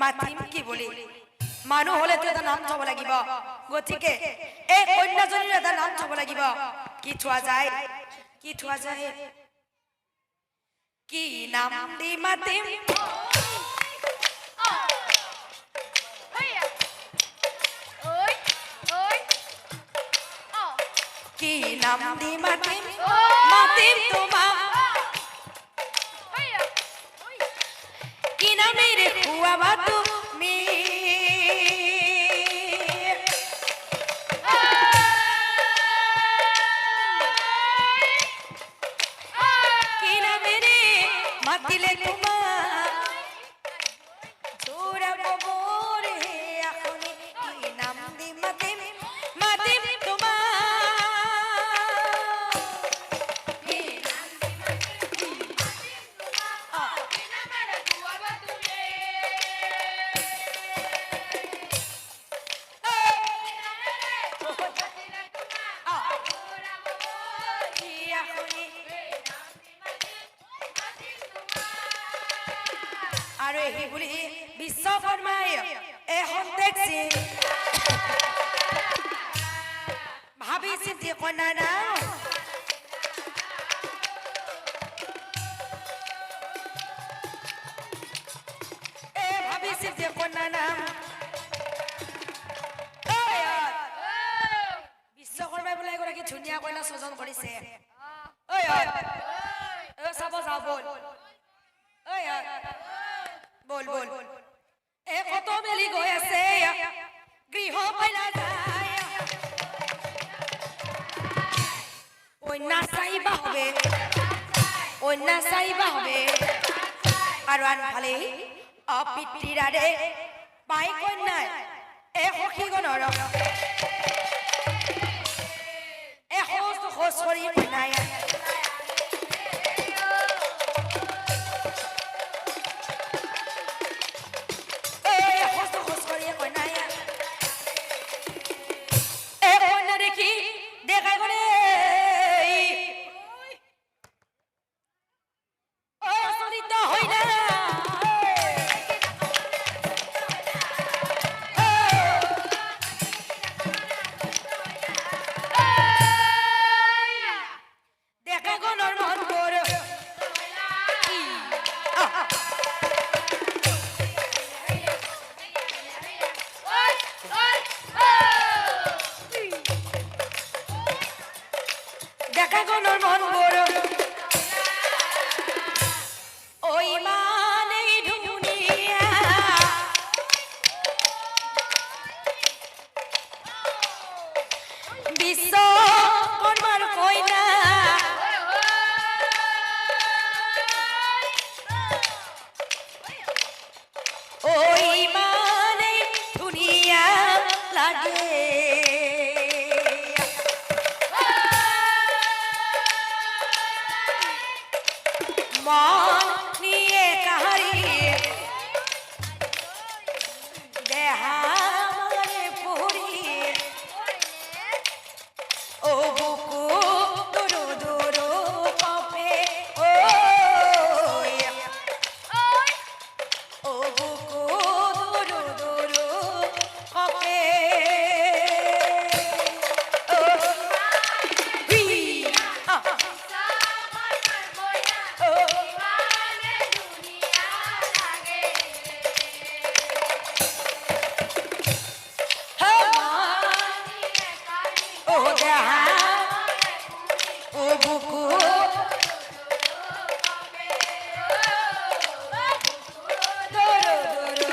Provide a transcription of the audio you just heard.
মাতিম কি বুলি? মানুহ হলেতো এটা নাম থব লাগিব। গতিকে এই কন্যাজনীৰ এটা নাম থব লাগিব। কি থোৱা যায়? কি থোৱা যায়? কি নাম দি মাতিম কি নাম দি মাতিম মাতিম তোমাক কি নামেৰে খুৱাবা তুমি কি আৰু এই বুলি বিশ্বকৰ্মাই এখন টেক্সি ভাবি চিন্তি কন্যা নাম এ ভাবি চিন্তি কন্যা ঐ, বিশ্বকৰ্মাই বোলে এগৰাকী ধুনীয়া কন্যা স্বজন কৰিছে। ঐ চাব যাওঁ বল বল। এ কত মেলি গৈ আছে গৃহ পাইলা যায় অন্যা চাইবা হবে অন্যা চাইবা হবে আৰু আনফালে অপিতৃৰাৰে পাই কন্যাই এ সখীগণৰ এ খোজ খোজ লাগে। মন ও দেহা ও বুকু দরু দরু